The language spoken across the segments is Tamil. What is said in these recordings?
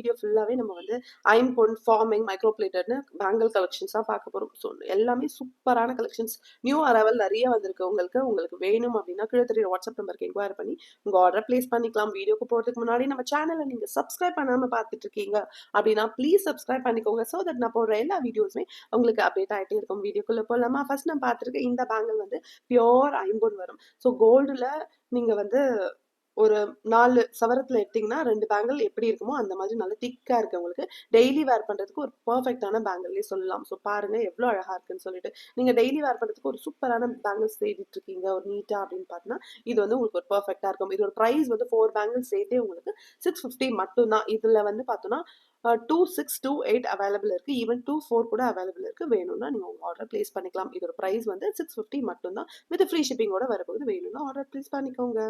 வீடியோ ஃபுல்லாவே நம்ம வந்து ஐம்பொன் ஃபார்மிங் மைக்ரோ பிளேட்டட்னு பேங்கிள் கலெக்ஷன்ஸாக பார்க்க போகிறோம் ஸோ எல்லாமே சூப்பரான கலெக்ஷன்ஸ் நியூ அரைவல் நிறைய வந்திருக்கு. உங்களுக்கு உங்களுக்கு வேணும் அப்படின்னா கீழே தெரியுற வாட்ஸ்அப் நம்பருக்கு என்கொயர் பண்ணி உங்கள் ஆர்டர் ப்ளேஸ் பண்ணிக்கலாம். வீடியோக்கு போறதுக்கு முன்னாடி நம்ம சேனலை நீங்கள் சப்ஸ்கிரைப் பண்ணாமல் பார்த்துட்டு இருக்கீங்க அப்படின்னா ப்ளீஸ் சப்ஸ்கிரைப் பண்ணிக்கோங்க. ஸோ தட் நான் போடுற எல்லா வீடியோஸுமே உங்களுக்கு அப்டேட் ஆகிட்டே இருக்கும். வீடியோக்குள்ளே போகலாமா ஃபர்ஸ்ட் நான் பார்த்துருக்கேன் இந்த பேங்கிள் வந்து பியோர் ஐம்பொன் வரும். ஸோ கோல்டில் நீங்கள் வந்து ஒரு நாலு சவரத்தில் எடுத்தீங்கன்னா ரெண்டு பேங்கிள் எப்படி இருக்குமோ அந்த மாதிரி நல்லா திக்காக இருக்கு உங்களுக்கு. டெய்லி வேர் பண்ணுறதுக்கு ஒரு பர்ஃபெக்டான பேங்கிள்லேயே சொல்லலாம். ஸோ பாருங்கள் எவ்வளோ அழகாக இருக்குன்னு சொல்லிட்டு. நீங்கள் டெய்லி வேர் பண்ணுறதுக்கு ஒரு சூப்பரான பேங்கிள்ஸ் தேடிட்டு இருக்கீங்க. ஒரு நீட்டாக அப்படின்னு பார்த்தீங்கன்னா இது வந்து உங்களுக்கு ஒரு பர்ஃபெக்டாக இருக்கும். இதோட ப்ரைஸ் வந்து ஃபோர் பேங்கிள்ஸ் சேர்த்தே உங்களுக்கு சிக்ஸ் ஃபிஃப்டி மட்டும்தான். இதில் வந்து பார்த்தோன்னா two six two eight available இருக்குது ஈவன் டூ ஃபோர் கூட அவைலபிள் இருக்குது வேணும்னா நீங்கள் உங்கள் ஆர்டர் ப்ளேஸ் பண்ணிக்கலாம். இதோட ப்ரைஸ் வந்து சிக்ஸ் ஃபிஃப்டி மட்டும்தான். வித் ஃப்ரீ ஷிப்பிங்கோட வரப்போகுது. வேணும்னா ஆர்டர் ப்ளேஸ் பண்ணிக்கோங்க.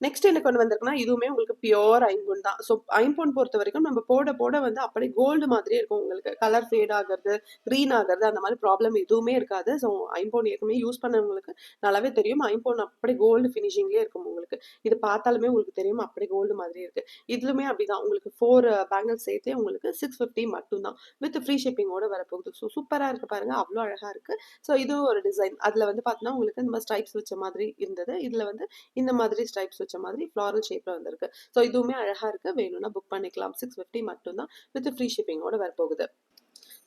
நெக்ஸ்ட் என்ன கொண்டு வந்திருக்குன்னா இதுவுமே உங்களுக்கு பியோர் ஐம்பொன் தான். ஸோ ஐம்பொன் பொறுத்த வரைக்கும் நம்ம போட போட வந்து அப்படியே கோல்டு மாதிரியே இருக்கும். உங்களுக்கு கலர் ஃபேட் ஆகிறது க்ரீன் ஆகிறது அந்த மாதிரி ப்ராப்ளம் எதுவுமே இருக்காது. ஸோ ஐம்பொன் ஏற்கனவே யூஸ் பண்ணவங்களுக்கு நல்லாவே தெரியும். ஐம்பொன் அப்படியே கோல்டு ஃபினிஷிங்லேயே இருக்கும் உங்களுக்கு. இது பார்த்தாலுமே உங்களுக்கு தெரியும் அப்படியே கோல்டு மாதிரி இருக்கு. இதுலுமே அப்படிதான். உங்களுக்கு ஃபோர் பேங்கிள் uh, சேர்த்தே உங்களுக்கு சிக்ஸ் ஃபிஃப்டி மட்டும்தான். வித் ஃப்ரீ ஷிப்பிங்கோட வரப்போகுது. ஸோ சூப்பராக இருக்கு பாருங்க. அவ்வளோ அழகா இருக்கு. ஸோ இது ஒரு டிசைன் அதில் வந்து பார்த்தீங்கன்னா உங்களுக்கு இந்த மாதிரி ஸ்ட்ரைப்ஸ் வச்ச மாதிரி இருந்தது. இதில் வந்து இந்த மாதிரி ஸ்ட்ரைப்ஸ் வச்ச மாதிரி ஃப்ளாரல் ஷேப்பில் வந்திருக்கு. ஸோ இதுவுமே அழகா இருக்கு. வேணும்னா புக் பண்ணிக்கலாம். சிக்ஸ் ஃபிஃப்டி மட்டும்தான். வித் ஃப்ரீ ஷிப்பிங்கோட வரப்போகுது.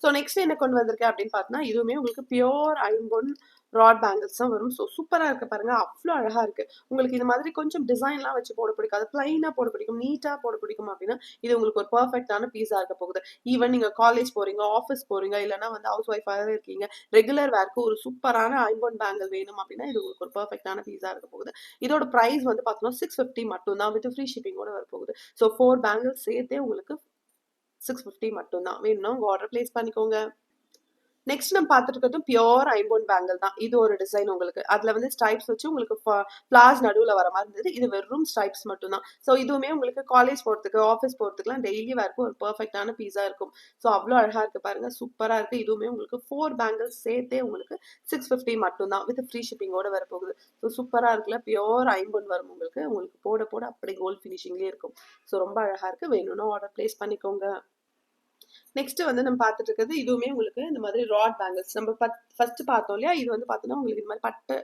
ஸோ நெக்ஸ்ட் என்ன கொண்டு வந்திருக்கேன் அப்படின்னு பார்த்தீங்கன்னா இதுவுமே உங்களுக்கு பியோர் ஐம்பொன் ராட் பேங்கிள்ஸ் தான் வரும். ஸோ சூப்பராக இருக்க பாருங்க. அவ்வளோ அழகா இருக்கு. உங்களுக்கு இந்த மாதிரி கொஞ்சம் டிசைன்லாம் வச்சு போட பிடிக்காது. பிளைனாக போட பிடிக்கும். நீட்டாக போட பிடிக்கும் அப்படின்னா இது உங்களுக்கு ஒரு பர்ஃபெக்டான பீஸாக இருக்க போகுது. ஈவன் நீங்கள் காலேஜ் போறீங்க ஆஃபீஸ் போறீங்க இல்லைன்னா வந்து ஹவுஸ் ஒய்ஃபாகவே இருக்கீங்க ரெகுலர் வேர்க்கு ஒரு சூப்பரான ஐம்பொன் பேங்கிள் வேணும் அப்படின்னா இது உங்களுக்கு ஒரு பர்ஃபெக்டான பீஸாக இருக்க போகுது. இதோட ப்ரைஸ் வந்து பார்த்தோம்னா சிக்ஸ் ஃபிஃப்டி மட்டும் தான் வித் ஃப்ரீ ஷிப்பிங்கோட வர போகுது ஸோ ஃபோர் பேங்கிள்ஸ் சேர்த்தே உங்களுக்கு சிக்ஸ் ஃபிஃப்டி மட்டும்தான். வேணும்னா உங்கள் ஆர்டர் பிளேஸ் பண்ணிக்கோங்க. நெக்ஸ்ட் நம்ம பார்த்துருக்கிறது பியோர் ஐம்போன் பேங்கிள் தான். இது ஒரு டிசைன் உங்களுக்கு. அதில் வந்து ஸ்ட்ரைப்ஸ் வச்சு உங்களுக்கு பிளாஸ் நடுவில் வர மாதிரி இருந்தது. இது வெறும் ஸ்ட்ரைப்ஸ் மட்டும்தான். ஸோ இதுவுமே உங்களுக்கு காலேஜ் போகிறதுக்கு ஆஃபீஸ் போகிறதுக்குலாம் டெய்லி வேர்க்கும் ஒரு பர்ஃபெக்டான பீஸாக இருக்கும். ஸோ அவ்வளோ அழகாக இருக்கு பாருங்கள் சூப்பராக இருக்குது இதுவுமே உங்களுக்கு ஃபோர் பேங்கிள்ஸ் சேர்த்தே உங்களுக்கு சிக்ஸ் ஃபிஃப்டி மட்டும்தான். வித் ஃப்ரீ ஷிப்பிங்கோட வரப்போகுது. ஸோ சூப்பராக இருக்குல்ல. பியோர் ஐம்போன் வரும் உங்களுக்கு. உங்களுக்கு போட போட அப்படி கோல்ட் ஃபினிஷிங்லேயே இருக்கும். ஸோ ரொம்ப அழகாக இருக்கு. வேணும்னா ஆர்டர் ப்ளேஸ் பண்ணிக்கோங்க. நெக்ஸ்ட் வந்து நம்ம பார்த்துட்டு இருக்கிறது இதுவுமே உங்களுக்கு இந்த மாதிரி ராட் பேங்கிள்ஸ் நம்ம ஃபர்ஸ்ட் பார்த்தோம் இல்லையா? இது வந்து பார்த்தோன்னா உங்களுக்கு இது மாதிரி பட்டை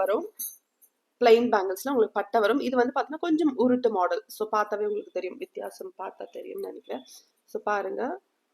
வரும். பிளைன் பேங்கிள்ஸ்லாம் உங்களுக்கு பட்டை வரும். இது வந்து பார்த்தோன்னா கொஞ்சம் உருட்டு மாடல் ஸோ பார்த்தாவே உங்களுக்கு தெரியும். வித்தியாசம் பார்த்தா தெரியும்னு நினைக்கிறேன். ஸோ பாருங்க.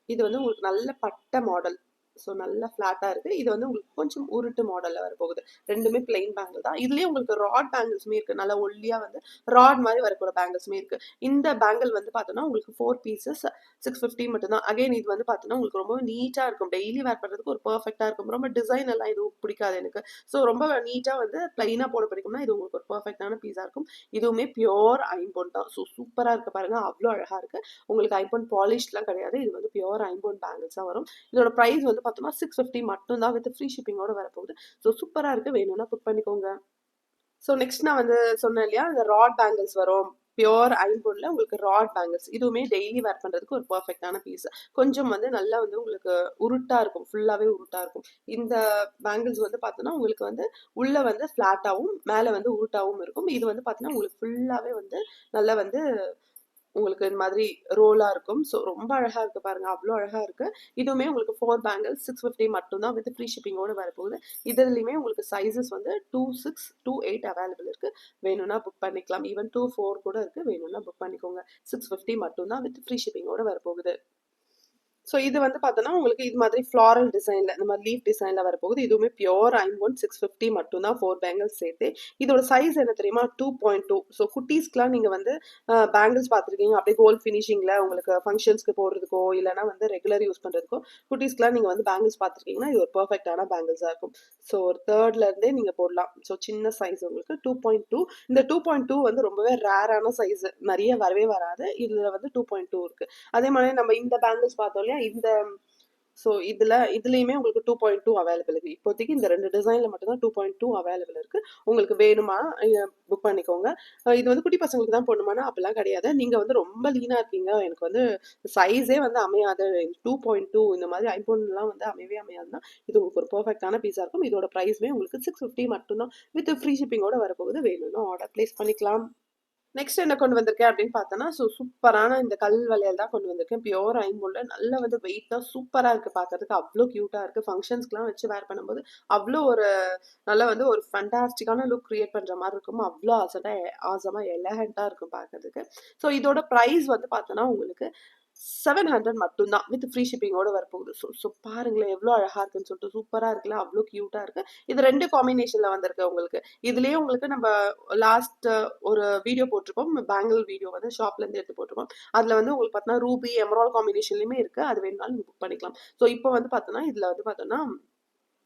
இது வந்து உங்களுக்கு நல்ல பட்டை மாடல் ஸோ நல்லா ஃப்ளாட்டாக இருக்குது இது வந்து உங்களுக்கு கொஞ்சம் உருட்டு மாடலில் வரப்போகுது. ரெண்டுமே பிளெயின் பேங்கிள் தான். இதுலேயே உங்களுக்கு ராட் பேங்கிள்ஸுமே இருக்குது நல்லா ஒல்லியாக வந்து ராட் மாதிரி வரக்கூட பேங்கிள்ஸுமே இருக்குது இந்த பேங்கிள் வந்து பார்த்தோன்னா உங்களுக்கு ஃபோர் பீசஸ் சிக்ஸ் ஃபிஃப்டி மட்டும்தான். அகைன் இது வந்து பார்த்தோன்னா உங்களுக்கு ரொம்ப நீட்டாக இருக்கும். டெய்லி வேர் பண்ணுறதுக்கு ஒரு பர்ஃபெக்டாக இருக்கும். ரொம்ப டிசைன் எல்லாம் இது பிடிக்காது எனக்கு. ஸோ ரொம்ப நீட்டாக வந்து பிளைனாக போட பிடிக்கும்னா இது உங்களுக்கு ஒரு பர்ஃபெக்டான பீஸாக இருக்கும். இதுவுமே பியோர் ஐம்பொன் தான். ஸோ சூப்பராக இருக்குது பாருங்க. அவ்வளோ அழகாக இருக்குது உங்களுக்கு ஐம்பொன் பாலிஷ்லாம் கிடையாது. இது வந்து பியோர் ஐம்பொன் பேங்கிள்ஸாக வரும். இதோட ப்ரைஸ் வந்து பார்த்தோம்னா சிக்ஸ் ஃபிஃப்டி மட்டும் தான் வித் ஃப்ரீ ஷிப்பிங்கோட வரப்போகுது. ஸோ சூப்பராக இருக்குது வேணும்னா புக் பண்ணிக்கோங்க. ஸோ நெக்ஸ்ட் நான் வந்து சொன்னேன் இல்லையா? இந்த ராட் பேங்கிள்ஸ் வரும். பியோர் ஐம்பொன்ல உங்களுக்கு ராட் பேங்கிள்ஸ் இதுவுமே டெய்லி வேர் பண்றதுக்கு ஒரு பர்ஃபெக்டான பீஸ் கொஞ்சம் வந்து நல்லா வந்து உங்களுக்கு உருட்டா இருக்கும். ஃபுல்லாவே உருட்டா இருக்கும். இந்த பேங்கிள்ஸ் வந்து பார்த்தோன்னா உங்களுக்கு வந்து உள்ள வந்து ஃபிளாட்டாகவும் மேலே வந்து உருட்டாவும் இருக்கும். இது வந்து பார்த்தோன்னா உங்களுக்கு ஃபுல்லாவே வந்து நல்லா வந்து உங்களுக்கு இந்த மாதிரி ரோலாக இருக்கும். ஸோ ரொம்ப அழகாக இருக்குது பாருங்க. அவ்வளோ அழகாக இருக்கு. இதுவுமே உங்களுக்கு ஃபோர் பேங்கிள்ஸ் சிக்ஸ் ஃபிஃப்டி மட்டும் தான் வித் ஃப்ரீ ஷிப்பிங்கோட வரப்போகுது. இதுலையுமே உங்களுக்கு சைஸஸ் வந்து two six two eight available இருக்கு. வேணும்னா புக் பண்ணிக்கலாம். ஈவன் டூ ஃபோர் கூட இருக்கு. வேணும்னா புக் பண்ணிக்கோங்க. சிக்ஸ் ஃபிஃப்டி மட்டும் தான் வித் ஃப்ரீ ஷிப்பிங்கோட வரப்போகுது. ஸோ இது வந்து பார்த்தோன்னா உங்களுக்கு இது மாதிரி ஃப்ளாரல் டிசைனில் இந்த மாதிரி லீஃப் டிசைனில் வரப்போகுது. இதுவுமே பியோர் ஐம்பொன் சிக்ஸ் ஃபிஃப்டி மட்டும் தான் ஃபோர் பேங்கிள்ஸ் சேர்த்து இதோட சைஸ் என்ன தெரியுமா? டூ பாயிண்ட் டூ ஸோ குட்டீஸ்க்குலாம் நீங்கள் வந்து பேங்கிள்ஸ் பார்த்துருக்கீங்க. அப்படியே கோல்ட் ஃபினிஷிங்கில் உங்களுக்கு ஃபங்க்ஷன்ஸ்க்கு போடுறதுக்கோ இல்லைனா வந்து ரெகுலர் யூஸ் பண்ணுறதுக்கோ குட்டீஸ்க்குலாம் நீங்கள் வந்து பேங்கிள்ஸ் பார்த்துருக்கீங்கன்னா இது ஒரு பர்ஃபெக்டான பேங்கிள்ஸாக இருக்கும். ஸோ ஒரு தேர்ட்லேருந்தே நீங்கள் போடலாம். ஸோ சின்ன சைஸ் உங்களுக்கு டூ பாயிண்ட் டூ இந்த டூ பாயிண்ட் டூ வந்து ரொம்பவே ரேரான சைஸ் நிறைய வரவே வராது. இதில் வந்து டூ பாயிண்ட் டூ இருக்குது அதே மாதிரி நம்ம இந்த பேங்கிள்ஸ் பார்த்தோம் இல்லையா? இந்த ஸோ இதில் இதுலேயுமே உங்களுக்கு டூ பாயிண்ட் டூ அவைலபிள் இருக்குது இப்போதைக்கு இந்த ரெண்டு டிசைனில் மட்டும்தான் டூ பாயிண்ட் டூ அவைலபிள் இருக்குது உங்களுக்கு வேணுமா புக் பண்ணிக்கோங்க. இது வந்து குட்டி பசங்களுக்கு தான் போடணுமானா அப்படிலாம் கிடையாது. நீங்கள் வந்து ரொம்ப லீனாக இருக்கீங்க. எனக்கு வந்து சைஸே வந்து அமையாது. டூ பாயிண்ட் டூ இந்த மாதிரி ஐபோன்லாம் வந்து அமையவே அமையாதுன்னா இது உங்களுக்கு ஒரு பர்ஃபெக்டான பீஸாக இருக்கும். இதோட ப்ரைஸ்மே உங்களுக்கு சிக்ஸ் ஃபிஃப்டி மட்டும்தான். வித் ஃப்ரீ ஷிப்பிங்கோட வரப்போகுது. வேணும்னா ஆர்டர் ப்ளேஸ் பண்ணிக்கலாம். நெக்ஸ்ட் என்ன கொண்டு வந்திருக்கேன் அப்படின்னு பார்த்தோன்னா ஸோ சூப்பரான இந்த கல் வளையல் தான் கொண்டு வந்திருக்கேன். பியோர் ஐம்பொல்ல நல்லா வந்து வெயிட்டாக சூப்பராக இருக்குது பார்க்கறதுக்கு. அவ்வளோ க்யூட்டாக இருக்குது ஃபங்க்ஷன்ஸ்க்குலாம் வச்சு வேர் பண்ணும்போது அவ்வளோ ஒரு நல்லா வந்து ஒரு ஃபண்டாஸ்டிக்கான லுக் க்ரியேட் பண்ணுற மாதிரி இருக்கும். அவ்வளோ ஆசட்டாக ஆசமாக எலகண்ட்டாக இருக்கும் பார்க்கறதுக்கு. ஸோ இதோட ப்ரைஸ் வந்து பார்த்தோன்னா உங்களுக்கு செவன் ஹண்ட்ரட் மட்டும்தான் வித் ஃப்ரீ ஷிப்பிங்கோட வரப்போகுது. ஸோ ஸோ பாருங்களேன் எவ்வளோ அழகாக இருக்குன்னு சொல்லிட்டு சூப்பராக இருக்குல்ல அவ்வளோ க்யூட்டாக இருக்கு. இது ரெண்டு காம்பினேஷனில் வந்திருக்கு உங்களுக்கு. இதுலேயே உங்களுக்கு நம்ம லாஸ்ட் ஒரு வீடியோ போட்டிருப்போம். பேங்கிள் வீடியோ வந்து ஷாப்லேருந்து எடுத்து போட்டிருப்போம். அதில் வந்து உங்களுக்கு பார்த்தோன்னா ரூபி எமரால் காம்பினேஷன்லையுமே இருக்குது அது வேணுனாலும் நீங்கள் புக் பண்ணிக்கலாம். ஸோ இப்போ வந்து பார்த்தோன்னா இதில் வந்து பார்த்தோன்னா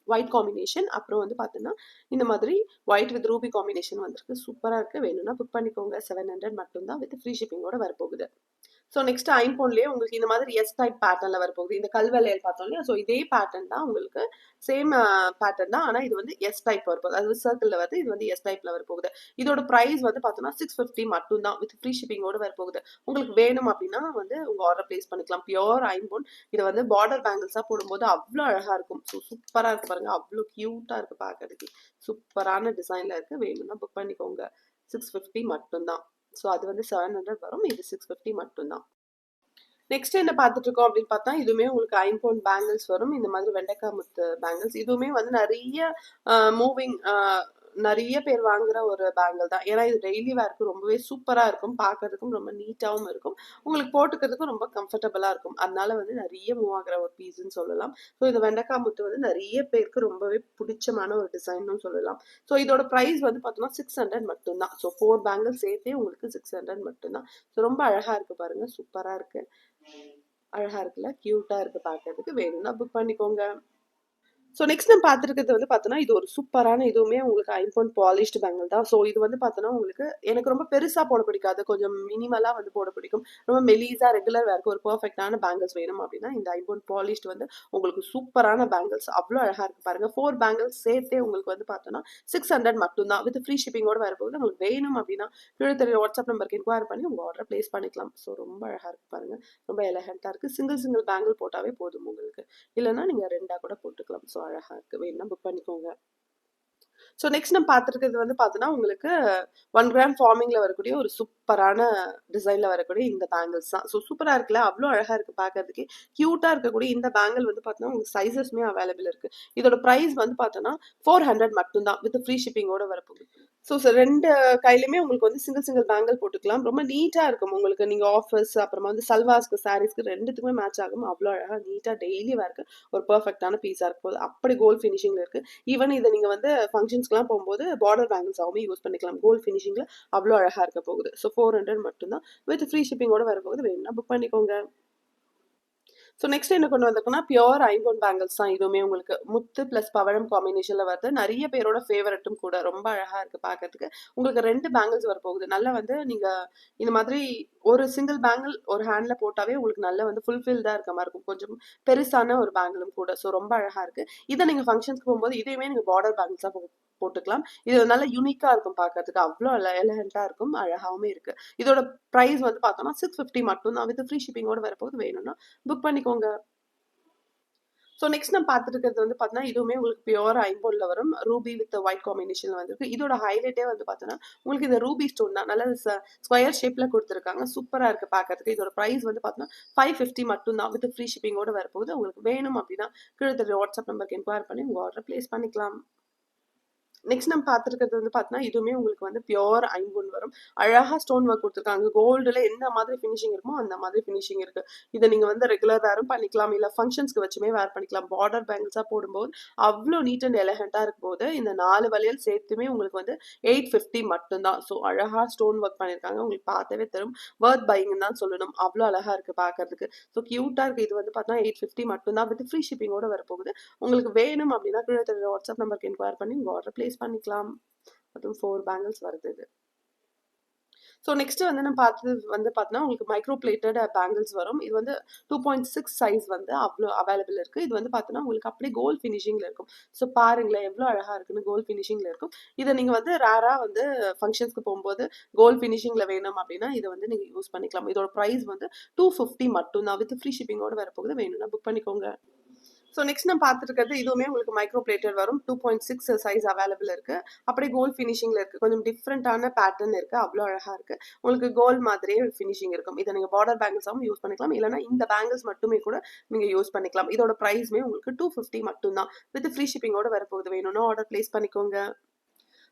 ஒயிட் காம்பினேஷன் அப்புறம் வந்து பார்த்தோன்னா இந்த மாதிரி ஒயிட் வித் ரூபி காம்பினேஷன் வந்திருக்கு. சூப்பராக இருக்குது வேணும்னா புக் பண்ணிக்கோங்க. செவன் ஹண்ட்ரட் மட்டும்தான் வித் ஃப்ரீ ஷிப்பிங்கோட வரப்போகுது. ஸோ நெக்ஸ்ட் ஐம்போன்லேயே உங்களுக்கு இந்த மாதிரி எஸ் டைப் பேட்டர்னில் வரப்போகுது. இந்த கல்வலையல் பார்த்தோம் இல்லையா? ஸோ இதே பேட்டர்ன் தான் உங்களுக்கு சேம் பேட்டர்ன் தான். ஆனால் இது வந்து எஸ் டைப் வரப்போகுது. அது சர்க்கிளில் வருது இது வந்து எஸ் டைப்பில் வரப்போகுது. இதோட ப்ரைஸ் வந்து பார்த்தோன்னா சிக்ஸ் ஃபிஃப்டி மட்டும் தான் வித் ஃப்ரீ ஷிப்பிங்கோட வரப்போகுது. உங்களுக்கு வேணும் அப்படின்னா வந்து உங்கள் ஆர்டர் ப்ளேஸ் பண்ணிக்கலாம். பியோர் ஐம்போன் இது வந்து பார்டர் பேங்கிள்ஸாக போடும்போது அவ்வளோ அழகாக இருக்கும். ஸோ சூப்பராக இருக்குது பாருங்கள் அவ்வளோ க்யூட்டாக இருக்குது பார்க்கறதுக்கு சூப்பரான டிசைனில் இருக்குது வேணும்னா புக் பண்ணிக்கோங்க. சிக்ஸ் ஃபிஃப்டி மட்டும்தான். ஸோ அது வந்து செவன் ஹண்ட்ரட் வரும். இது சிக்ஸ் ஃபிஃப்டி மட்டும்தான். நெக்ஸ்ட் என்ன பார்த்துட்டு இருக்கோம் அப்படின்னு பார்த்தா இதுவுமே உங்களுக்கு ஐம்போன் பேங்கிள்ஸ் வரும். இந்த மாதிரி வெண்டைக்காய் முத்து பேங்கிள்ஸ் இதுவுமே வந்து நிறைய மூவிங் நிறைய பேர் வாங்குற ஒரு பேங்கிள் தான். ஏன்னா இது டெய்லி வேர்க்கு ரொம்பவே சூப்பராக இருக்கும். பார்க்கறதுக்கும் ரொம்ப நீட்டாகவும் இருக்கும். உங்களுக்கு போட்டுக்கிறதுக்கும் ரொம்ப கம்ஃபர்டபுளாக இருக்கும். அதனால வந்து நிறைய மூவ் ஆகிற ஒரு பீஸ்ன்னு சொல்லலாம். ஸோ இந்த வெண்டைக்காய் முத்து வந்து நிறைய பேருக்கு ரொம்பவே பிடிச்சமான ஒரு டிசைன்னு சொல்லலாம். ஸோ இதோட ப்ரைஸ் வந்து பார்த்தோம்னா சிக்ஸ் ஹண்ட்ரட் மட்டும்தான். ஸோ ஃபோர் பேங்கிள் சேர்த்தே உங்களுக்கு சிக்ஸ் ஹண்ட்ரட் மட்டும்தான். ஸோ ரொம்ப அழகாக இருக்குது பாருங்கள் சூப்பராக இருக்குது அழகாக இருக்குல்ல? க்யூட்டாக இருக்குது பார்க்கறதுக்கு வேணும்னா புக் பண்ணிக்கோங்க. ஸோ நெக்ஸ்ட் நம்ம பார்த்துருக்கிறது வந்து பார்த்தோன்னா இது ஒரு சூப்பரான இதுவுமே உங்களுக்கு ஐம்பொன் பாலிஷ்டு பேங்கிள் தான். ஸோ இது வந்து பார்த்தோன்னா உங்களுக்கு எனக்கு ரொம்ப பெருசாக போட பிடிக்காது. கொஞ்சம் மினிமலாக வந்து போட பிடிக்கும். ரொம்ப மெலீஸாக ரெகுலர் வேர்க்கு ஒரு பர்ஃபெக்டான பேங்கிள்ஸ் வேணும் அப்படின்னா இந்த ஐம்பொன் பாலிஷ்ட் வந்து உங்களுக்கு சூப்பரான பேங்கிள்ஸ். அவ்வளோ அழகாக இருக்குது பாருங்கள் ஃபோர் பேங்கிள்ஸ் சேர்த்தே உங்களுக்கு வந்து பார்த்தோன்னா சிக்ஸ் ஹண்ட்ரட் மட்டும்தான் வித் ஃப்ரீ ஷிப்பிங்கோட வரப்போகுது. உங்களுக்கு வேணும் அப்படின்னா கீழே தெரிய வாட்ஸ்அப் நம்பருக்கு என்கொயர் பண்ணி உங்கள் ஆர்டர் ப்ளேஸ் பண்ணிக்கலாம். ஸோ ரொம்ப அழகாக இருக்குது பாருங்கள் ரொம்ப எலகண்ட்டாக இருக்குது சிங்கிள் சிங்கிள் பேங்கிள் போட்டாவே போதும் உங்களுக்கு. இல்லைன்னா நீங்கள் ரெண்டாக கூட போட்டுக்கலாம். ஸோ அழகாக இருக்குது வேணும்னா புக் பண்ணிக்கோங்க. ஸோ நெக்ஸ்ட் நம்ம பார்த்துருக்கிறது வந்து பார்த்தோன்னா உங்களுக்கு ஒன் கிராம் ஃபார்மிங்கில் வரக்கூடிய ஒரு சூப்பரான டிசைனில் வரக்கூடிய இந்த பேங்கிள்ஸ் தான். ஸோ சூப்பராக இருக்குல்ல? அவ்வளோ அழகாக இருக்குது பார்க்கறதுக்கு க்யூட்டாக இருக்கக்கூடிய இந்த பேங்கிள் வந்து பார்த்தோன்னா உங்களுக்கு சைஸஸ்மே அவைலபிள் இருக்குது இதோட ப்ரைஸ் வந்து பார்த்தோன்னா ஃபோர் ஹண்ட்ரட் மட்டும்தான் வித் ஃப்ரீ ஷிப்பிங்கோட வரப்போகுது. ஸோ ரெண்டு கையிலுமே உங்களுக்கு வந்து சிங்கிள் சிங்கிள் பேங்கிள் போட்டுக்கலாம். ரொம்ப நீட்டாக இருக்கும் உங்களுக்கு. நீங்கள் ஆஃபீஸ் அப்புறமா வந்து சல்வாஸ்க்கு சாரீஸ்க்கு ரெண்டுத்துக்குமே மேட்ச் ஆகும். அவ்வளோ அழகாக நீட்டாக டெய்லி வேர்க்கு ஒரு பர்ஃபெக்டான பீஸாக இருக்கும் போது அப்படி கோல்ட் ஃபினிஷிங்கில் இருக்குது ஈவன் இதை நீங்கள் வந்து ஃபங்க்ஷன்ஸ்க்குலாம் போகும்போது பார்டர் பேங்கிள்ஸாகவும் யூஸ் பண்ணிக்கலாம். கோல்ட் ஃபினிஷிங்கில் அவ்வளோ அழகாக இருக்க போகுது. ஸோ ஃபோர் ஹண்ட்ரட் மட்டும்தான். வித் ஃப்ரீ ஷிப்பிங்கோட வரப்போகுது. வேணும்னா புக் பண்ணிக்கோங்க. ஸோ நெக்ஸ்ட் என்ன கொண்டு வந்திருக்குன்னா பியோர் ஐம்போன் பேங்கிள்ஸ் தான் இதுவுமே உங்களுக்கு. முத்து ப்ளஸ் பவழம் காம்பினேஷனில் வருது. நிறைய பேரோட ஃபேவரட்டும் கூட. ரொம்ப அழகாக இருக்குது பார்க்கறதுக்கு உங்களுக்கு ரெண்டு பேங்கிள்ஸ் வரப்போகுது. நல்லா வந்து நீங்கள் இந்த மாதிரி ஒரு சிங்கிள் பேங்கிள் ஒரு ஹேண்டில் போட்டாவே உங்களுக்கு நல்ல வந்து ஃபுல்ஃபில்டாக இருக்க மாதிரி இருக்கும். கொஞ்சம் பெருசான ஒரு பேங்கிளும் கூட. ஸோ ரொம்ப அழகாக இருக்குது இதை நீங்கள் ஃபங்க்ஷன்ஸ்க்கு போகும்போது இதையுமே நீங்கள் பார்டர் பேங்கிள்ஸாக போ போட்டுக்கலாம். இது நல்ல யூனிக்காக இருக்கும் பார்க்கறதுக்கு. அவ்வளோ எலகண்ட்டாக இருக்கும். அழகாகவும் இருக்குது இதோட ப்ரைஸ் வந்து பார்த்தோம்னா சிக்ஸ் ஃபிஃப்டி மட்டும் தான் வித் ஃப்ரீ ஷிப்பிங்கோட வரப்போது வேணும்னா புக் பண்ணிக்கோங்க. ஸோ நெக்ஸ்ட் நம்ம பார்த்துருக்கிறது வந்து பார்த்தோன்னா இதுவுமே உங்களுக்கு பியூர் ஐம்போலில் வரும். ரூபி வித் ஒயிட் காம்பினேஷன் வந்துருக்கு. இதோட ஹைலைட்டே வந்து பார்த்தோன்னா உங்களுக்கு இந்த ரூபி ஸ்டோன் தான். நல்ல ஸ்கொயர் ஷேப்பில் கொடுத்துருக்காங்க. சூப்பராக இருக்குது பார்க்கறதுக்கு. இதோட ப்ரைஸ் வந்து பார்த்தோன்னா ஃபைவ் ஃபிஃப்டி மட்டும் தான். வித் ஃப்ரீ ஷிப்பிங்கோட வரப்போகுது. உங்களுக்கு வேணும் அப்படின்னா கீழே வாட்ஸ்அப் நம்பருக்கு என்கொயர் பண்ணி உங்கள் ஆர்டர் ப்ளேஸ் பண்ணிக்கலாம். நெக்ஸ்ட் நம்ம பார்த்துருக்கிறது வந்து பார்த்தீங்கன்னா இதுவுமே உங்களுக்கு வந்து பியோர் ஐம்பொன் வரும். அழகாக ஸ்டோன் ஒர்க் கொடுத்துருக்காங்க. கோல்டில் என்ன மாதிரி ஃபினிஷிங் இருக்குமோ அந்த மாதிரி ஃபினிஷிங் இருக்குது இதை நீங்கள் வந்து ரெகுலர் வேரும் பண்ணிக்கலாம். இல்லை ஃபங்க்ஷன்ஸ்க்கு வச்சுமே வேர் பண்ணிக்கலாம். பார்டர் பேங்கிள்ஸாக போடும்போது அவ்வளோ நீட் அண்ட் எலகண்ட்டாக இருக்கும் போது இந்த நாலு வளையல் சேர்த்துமே உங்களுக்கு வந்து எயிட் ஃபிஃப்டி மட்டும்தான். ஸோ அழகாக ஸ்டோன் ஒர்க் பண்ணியிருக்காங்க உங்களுக்கு பார்த்தவே தரும் ஒர்த் பையிங் தான் சொல்லணும். அவ்வளோ அழகாக இருக்குது பார்க்கறதுக்கு. ஸோ க்யூட்டாக இருக்குது இது வந்து பார்த்தீங்கன்னா எயிட் ஃபிஃப்டி மட்டும்தான். வித் ஃப்ரீ ஷிப்பிங்கோடு வரப்போகுது. உங்களுக்கு வேணும் அப்படின்னா கீழே வாட்ஸ்அப் நம்பருக்கு என்கொயர் பண்ணி உங்கள் ஆர்டர் ப்ளேஸ் பண்ணிக்கலாம். மற்றும் ஃபோர் பேங்கிள்ஸ் வருது இது. ஸோ நெக்ஸ்ட் வந்து நம்ம பார்த்தது வந்து பார்த்தோன்னா உங்களுக்கு மைக்ரோ பிளேட்டட் பேங்கிள்ஸ் வரும். இது வந்து டூ பாயிண்ட் சிக்ஸ் சைஸ் வந்து அவ்வளோ அவைலபிள் இருக்குது இது வந்து பார்த்தோன்னா உங்களுக்கு அப்படியே கோல் ஃபினிஷிங்கில் இருக்கும். ஸோ பாருங்களேன் எவ்வளோ அழகாக இருக்குன்னு கோல்ட் ஃபினிஷிங்கில் இருக்கும். இதை நீங்கள் வந்து ரேராக வந்து ஃபங்க்ஷன்ஸ்க்கு போகும்போது கோல் ஃபினிஷிங்கில் வேணும் அப்படின்னா இதை வந்து நீங்கள் யூஸ் பண்ணிக்கலாம். இதோட ப்ரைஸ் வந்து டூ ஃபிஃப்டி மட்டும் தான் வித் ஃப்ரீ ஷிப்பிங்கோட வரப்போகுது. வேணும்னா புக் பண்ணிக்கோங்க. ஸோ நெக்ஸ்ட் நான் பார்த்துருக்கிறது இதுவுமே உங்களுக்கு மைக்ரோ பிளேட்டர் வரும். Two point six size available இருக்கு. அப்படியே கோல்ட் ஃபினிஷிங்ல இருக்கு. கொஞ்சம் டிஃப்ரெண்டான பேட்டர்ன் இருக்கு. அவ்வளோ அழகா இருக்கு. உங்களுக்கு கோல்ட் மாதிரியே ஃபினிஷிங் இருக்கும். இதை நீங்க பார்டர் பேங்கிள்ஸாகவும் யூஸ் பண்ணிக்கலாம். இல்லைனா இந்த பேங்கிள்ஸ் மட்டுமே கூட நீங்க யூஸ் பண்ணிக்கலாம். இதோட ப்ரைஸ்மே உங்களுக்கு டூ ஃபிஃப்டி மட்டும்தான். வித் ஃப்ரீ ஷிப்பிங்கோட வரப்போகுது. வேணும்னா ஆர்டர் பிளேஸ் பண்ணிக்கோங்க.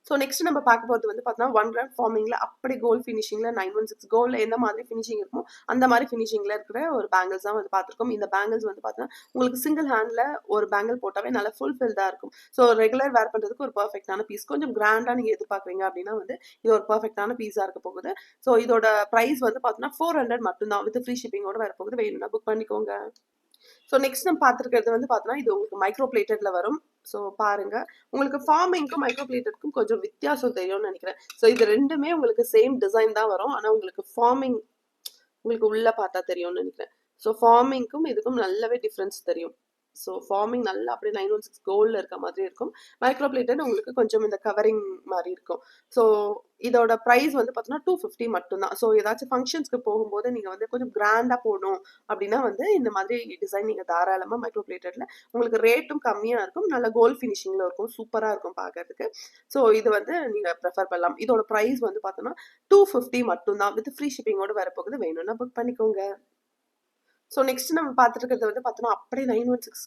ஸோ நெக்ஸ்ட் நம்ம பார்க்க போகிறது வந்து பார்த்தீங்கன்னா ஒன் ரன் ஃபார்மிங்கில் அப்படி கோல் ஃபினிஷிங்கில் நைன் ஒன் சிக்ஸ் கோலில் எந்த மாதிரி ஃபினிஷிங் இருக்குமோ அந்த மாதிரி ஃபினிஷிங்கில் இருக்கிற ஒரு பேங்கிள்ஸ் தான் வந்து பார்த்துருக்கோம். இந்த பேங்கிள்ஸ் வந்து பார்த்தோன்னா உங்களுக்கு சிங்கிள் ஹேண்டில் ஒரு பேங்கிள் போட்டாவே நல்லா ஃபுல்ஃபில்டாக இருக்கும். ஸோ ரெகுலர் வேர் பண்ணுறதுக்கு ஒரு பர்ஃபெக்டான பீஸ் கொஞ்சம் கிராண்டாக நீங்கள் எதிர்பார்க்குறீங்க அப்படின்னா வந்து இது ஒரு பர்ஃபெக்டான பீஸாக இருக்க போகுது. ஸோ இதோட ப்ரைஸ் வந்து பார்த்தோன்னா ஃபோர் ஹண்ட்ரட் மட்டும்தான். வித் ஃப்ரீ ஷிப்பிங்கோட வர போகுது வேணும்னா புக் பண்ணிக்கோங்க. ஸோ நெக்ஸ்ட் நம்ம பார்த்துருக்கிறது வந்து பார்த்தோன்னா இது உங்களுக்கு மைக்ரோ பிளேட்டட்ல வரும். ஸோ பாருங்க. உங்களுக்கு ஃபார்மிங்க்கும் மைக்ரோ பிளேட்டட்க்கும் கொஞ்சம் வித்தியாசம் தெரியும்னு நினைக்கிறேன். ஸோ இது ரெண்டுமே உங்களுக்கு சேம் டிசைன் தான் வரும். ஆனால் உங்களுக்கு ஃபார்மிங் உங்களுக்கு உள்ள பார்த்தா தெரியும்னு நினைக்கிறேன். ஸோ ஃபார்மிங்க்கும் இதுக்கும் நல்லாவே டிஃப்ரென்ஸ் தெரியும். ஸோ ஃபார்மிங் நல்லா அப்படியே நைன் ஒன் சிக்ஸ் கோல்டில் இருக்க மாதிரி இருக்கும். மைக்ரோபிளேட்டன் உங்களுக்கு கொஞ்சம் இந்த கவரிங் மாதிரி இருக்கும். ஸோ இதோட ப்ரைஸ் வந்து பார்த்தோன்னா டூ ஃபிஃப்டி மட்டும்தான். ஸோ ஏதாச்சும் ஃபங்க்ஷன்ஸ்க்கு போகும்போது நீங்கள் வந்து கொஞ்சம் கிராண்டாக போகணும் அப்படின்னா வந்து இந்த மாதிரி டிசைன் நீங்கள் தாராளமாக மைக்ரோ பிளேட்டடில் உங்களுக்கு ரேட்டும் கம்மியாக இருக்கும். நல்ல கோல்ட் ஃபினிஷிங்கில் இருக்கும். சூப்பராக இருக்கும் பார்க்கறதுக்கு ஸோ இது வந்து நீங்கள் ப்ரிஃபர் பண்ணலாம். இதோட ப்ரைஸ் வந்து பார்த்தோன்னா டூ ஃபிஃப்டி மட்டும்தான். வித் ஃப்ரீ ஷிப்பிங்கோட வரப்போகுது. வேணும்னா புக் பண்ணிக்கோங்க. ஸோ நெக்ஸ்ட் நம்ம பார்த்துட்டு இருக்கிறது வந்து பார்த்தோன்னா அப்படியே நைன் ஒன் சிக்ஸ்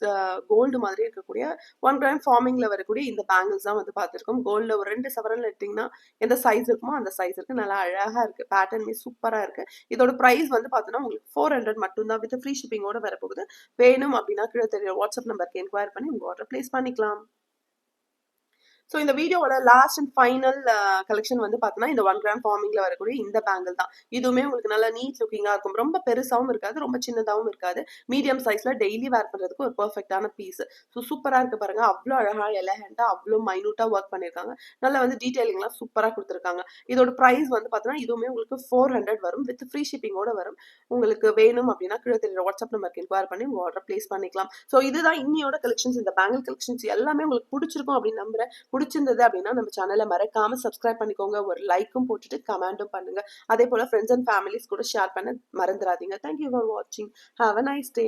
கோல்டு மாதிரி இருக்கக்கூடிய ஒன் கிராம் ஃபார்மிங்கில் வரக்கூடிய இந்த பேங்கிள்ஸ் தான் வந்து பார்த்துருக்கோம். கோல்டில் ஒரு ரெண்டு சவரன் எடுத்திங்கன்னா எந்த சைஸ் இருக்குமோ அந்த சைஸ் இருக்குது நல்லா அழகாக இருக்குது பேட்டர்னுமே சூப்பராக இருக்குது இதோட ப்ரைஸ் வந்து பார்த்தோன்னா உங்களுக்கு ஃபோர் ஹண்ட்ரட் மட்டும்தான் வித் ஃப்ரீ ஷிப்பிங்கோட வரப்போகுது. வேணும் அப்படின்னா கீழே தெரியும் வாட்ஸ்அப் நம்பருக்கு என்கொயர் பண்ணி உங்கள் ஆர்டர் ப்ளேஸ் பண்ணிக்கலாம். ஸோ இந்த வீடியோவோட லாஸ்ட் அண்ட் ஃபைனல் கலெக்ஷன் வந்து பார்த்தோன்னா இந்த ஒன் கிராம் ஃபார்மிங்கில் வரக்கூடிய இந்த பேங்கிள் தான். இதுவுமே உங்களுக்கு நல்லா நீட் லுக்கிங்காக இருக்கும். ரொம்ப பெருசாகவும் இருக்காது ரொம்ப சின்னதாகவும் இருக்காது. மீடியம் சைஸில் டெய்லி வேர் பண்ணுறதுக்கு ஒரு பர்ஃபெக்டான பீஸ் ஸோ சூப்பராக இருக்கு பாருங்க. அவ்வளோ அழகாக எலஹெண்டாக அவ்வளோ மைனூட்டாக ஒர்க் பண்ணியிருக்காங்க நல்லா வந்து டீட்டெயிலிங்லாம் சூப்பராக கொடுத்துருக்காங்க. இதோட ப்ரைஸ் வந்து பார்த்தோன்னா இதுவுமே உங்களுக்கு ஃபோர் ஹண்ட்ரட் வரும். வித் ஃப்ரீ ஷிப்பிங்கோட வரும். உங்களுக்கு வேணும் அப்படின்னா கீழே தெரியுற வாட்ஸ்அப் நம்பருக்கு இன்கொயர் பண்ணி உங்கள் ஆர்டர் பிளேஸ் பண்ணிக்கலாம். ஸோ இதுதான் இன்னியோட கலெக்ஷன்ஸ் இந்த பேங்கிள் கலெக்ஷன்ஸ் எல்லாமே உங்களுக்கு பிடிச்சிருக்கும் அப்படின்னு நம்புறேன். பிடிச்சிருந்தது அப்படின்னா நம்ம சேனலை மறக்காம சப்ஸ்கிரைப் பண்ணிக்கோங்க. ஒரு லைக்கும் போட்டுட்டு கமெண்டும் பண்ணுங்க. அதே போல ஃப்ரெண்ட்ஸ் அண்ட் ஃபேமிலிஸ் கூட ஷேர் பண்ண மறந்துடாதீங்க தேங்க்யூ ஃபார் வாட்சிங் ஹாவ் அ நைஸ் டே